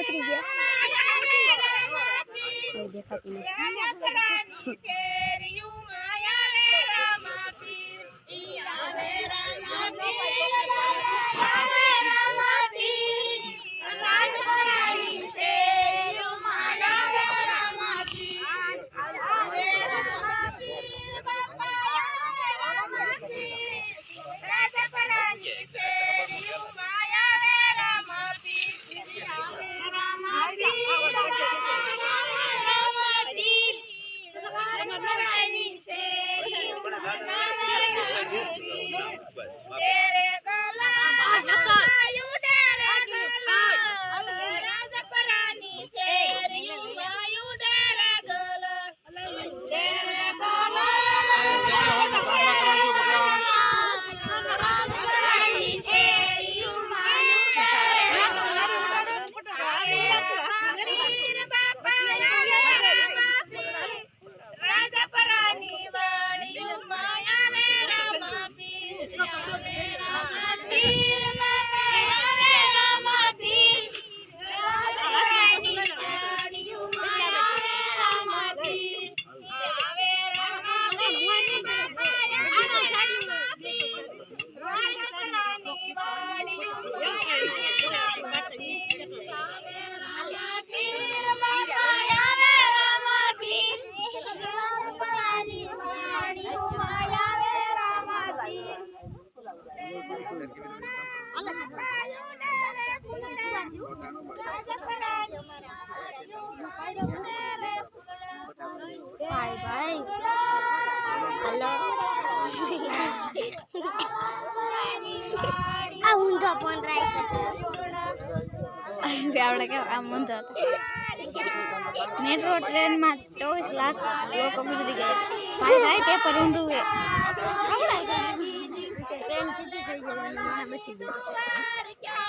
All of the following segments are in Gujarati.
ઉતરી ગયા. દેખાતું નથી. આ ઊંધો ફોન રાખ્યો આપણે કે આમ ઊંધો મેટ્રો ટ્રેનમાં ચોવીસ લાખ લોકો ગુજરી ગયા ભાઈ ભાઈ પેપર ઊંધું છે. ટ્રેન સીધી થઈ જાય બચી ગયું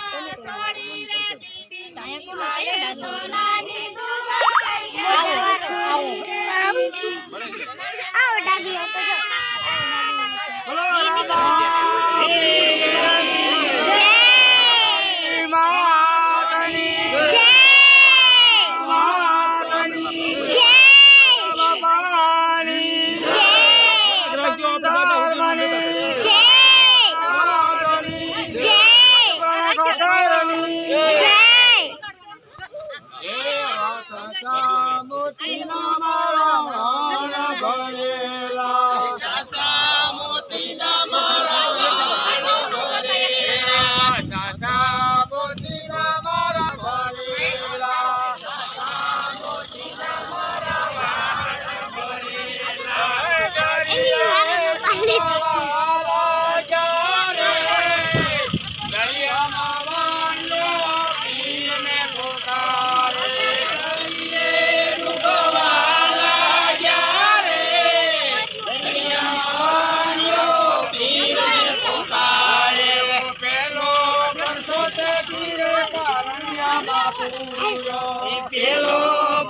પેલો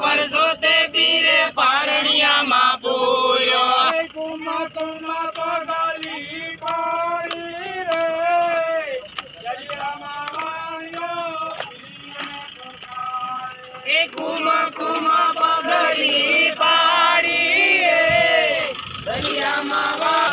પરસો તે પીરે પારણિયામાં પૂર્યો. એ કુમા કુમા પગલી પાડી રે. દરિયામાં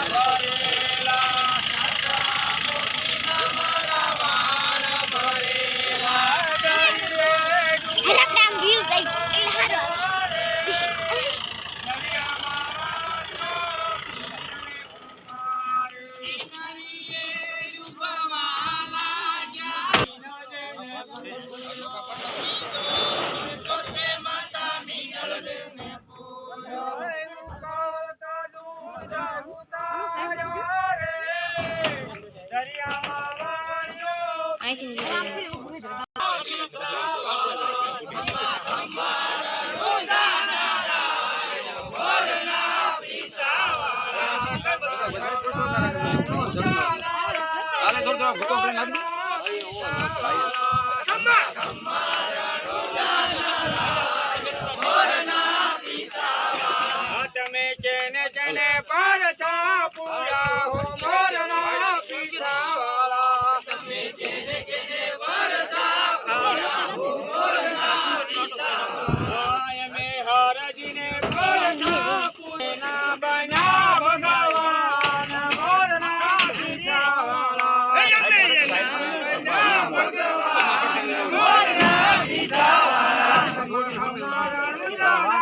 તમે 사랑합니다.